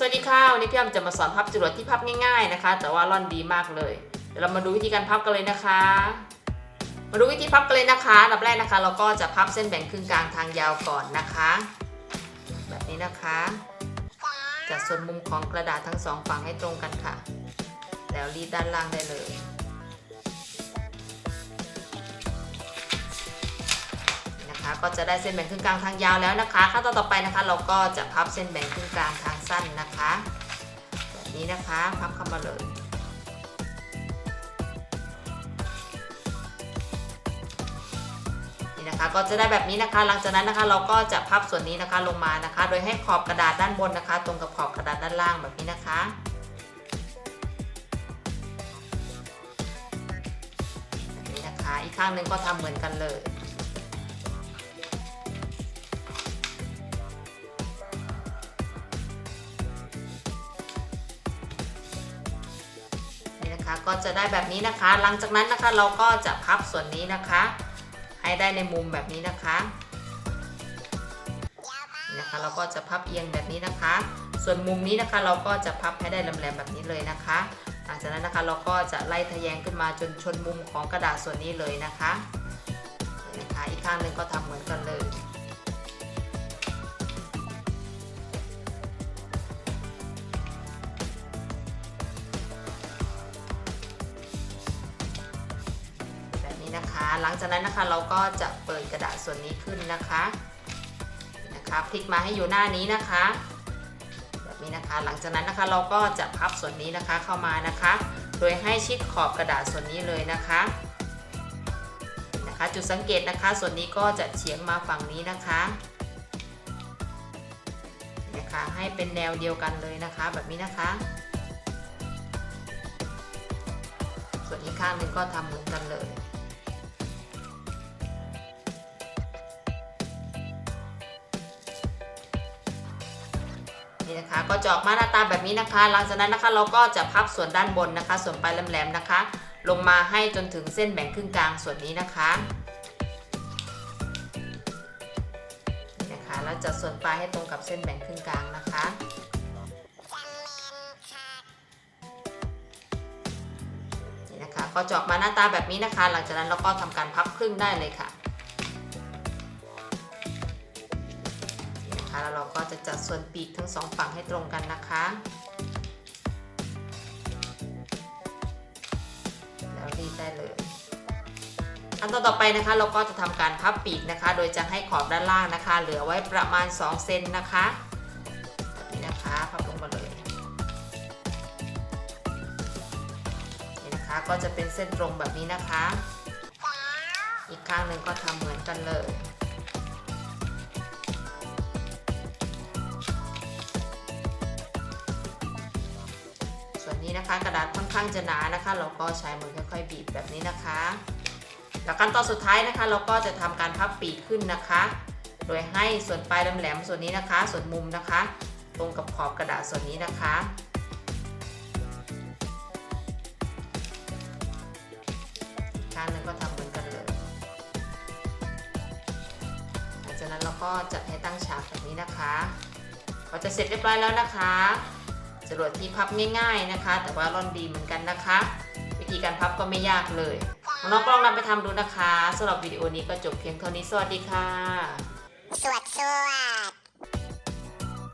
สวัสดีค่ะวันนี้พี่อ้ำจะมาสอนพับจรวดที่พับง่ายๆนะคะ แต่ว่าร่อนดีมากเลย เดี๋ยวเรามาดูวิธีการพับกันเลยนะคะ มาดูวิธีพับกันเลยนะคะอันดับแรกนะคะ เราก็จะพับเส้นแบ่งครึ่งกลางทางยาวก่อนนะคะ แบบนี้นะคะจัดส่วนมุมของกระดาษทั้งสองฝั่งให้ตรงกันค่ะ แล้วรีดด้านล่างได้เลยนะคะ ก็จะได้เส้นแบ่งครึ่งกลางทางยาวแล้วนะคะขั้นตอนต่อไปนะคะ เราก็จะพับเส้นแบ่งครึ่งกลางทาง สั้นนะคะ แบบนี้นะคะพับเข้ามาเลย นี่นะคะก็จะได้แบบนี้นะคะ หลังจากนั้นนะคะเราก็จะพับส่วนนี้นะคะลงมานะคะ โดยให้ขอบกระดาษด้านบนนะคะ ตรงกับขอบกระดาษด้านล่างแบบนี้นะคะแบบนี้นะคะ อีกข้างหนึ่งก็ทำเหมือนกันเลย นะคะ ก็จะได้แบบนี้นะคะ หลังจากนั้นนะคะเราก็จะพับส่วนนี้นะคะ ให้ได้ในมุมแบบนี้นะคะนะคะ เราก็จะพับเอียงแบบนี้นะคะ ส่วนมุมนี้นะคะเราก็จะพับให้ได้แหลมๆแบบนี้เลยนะคะหลังจากนั้นนะคะเราก็จะไล่ทะแยงขึ้นมาจนชนมุมของกระดาษส่วนนี้เลยนะคะนี่นะคะ อีกข้างหนึ่งก็ทำเหมือนกันเลย นะคะ หลังจากนั้นนะคะเราก็จะเปิดกระดาษส่วนนี้ขึ้นนะคะนะคะพลิกมาให้อยู่หน้านี้นะคะ แบบนี้นะคะ หลังจากนั้นนะคะเราก็จะพับส่วนนี้นะคะเข้ามานะคะ โดยให้ชิดขอบกระดาษส่วนนี้เลยนะคะนะคะ จุดสังเกตนะคะ ส่วนนี้ก็จะเฉียงมาฝั่งนี้นะคะนะคะให้เป็นแนวเดียวกันเลยนะคะ แบบนี้นะคะ ส่วนอีกข้างหนึ่งก็ทำเหมือนกันเลย นี่นะคะ ก็จะออกมาหน้าตาแบบนี้นะคะ หลังจากนั้นนะคะเราก็จะพับส่วนด้านบนนะคะ ส่วนปลายแหลมๆนะคะ ลงมาให้จนถึงเส้นแบ่งครึ่งกลางส่วนนี้นะคะนี่นะคะแล้วจัดส่วนปลายให้ตรงกับเส้นแบ่งครึ่งกลางนะคะนี่นะคะ ก็จะออกมาหน้าตาแบบนี้นะคะ หลังจากนั้นเราก็ทำการพับครึ่งได้เลยค่ะ แล้วเราก็จะจัดส่วนปีกทั้งสองฝั่งให้ตรงกันนะคะแล้วรีดได้เลยอันตอนต่อไปนะคะเราก็จะทำการพับปีกนะคะ โดยจะให้ขอบด้านล่างนะคะ เหลือไว้ประมาณ 2 เซนนะคะแบบนี้นะคะพับลงมาเลยนี่นะคะก็จะเป็นเส้นตรงแบบนี้นะคะ อีกข้างหนึ่งก็ทำเหมือนกันเลย นะคะ กระดาษค่อนข้างจะหนานะคะ เราก็ใช้มือค่อยๆ บีบแบบนี้นะคะแล้วขั้นตอนสุดท้ายนะคะ เราก็จะทำการพับปีกขึ้นนะคะ โดยให้ส่วนปลายแหลมๆส่วนนี้นะคะ ส่วนมุมนะคะ ตรงกับขอบกระดาษส่วนนี้นะคะข้างนึงก็ทำเหมือนกันเลยหลังจากนั้นเราก็จัดให้ตั้งฉากแบบนี้นะคะ ก็จะเสร็จเรียบร้อยแล้วนะคะ จรวดที่พับง่ายๆนะคะ แต่ว่าร่อนดีเหมือนกันนะคะ วิธีการพับก็ไม่ยากเลยน้องก็ลองนำไปทำดูนะคะสำหรับวิดีโอนี้ก็จบเพียงเท่านี้สวัสดีค่ะ สวัสดสวัสด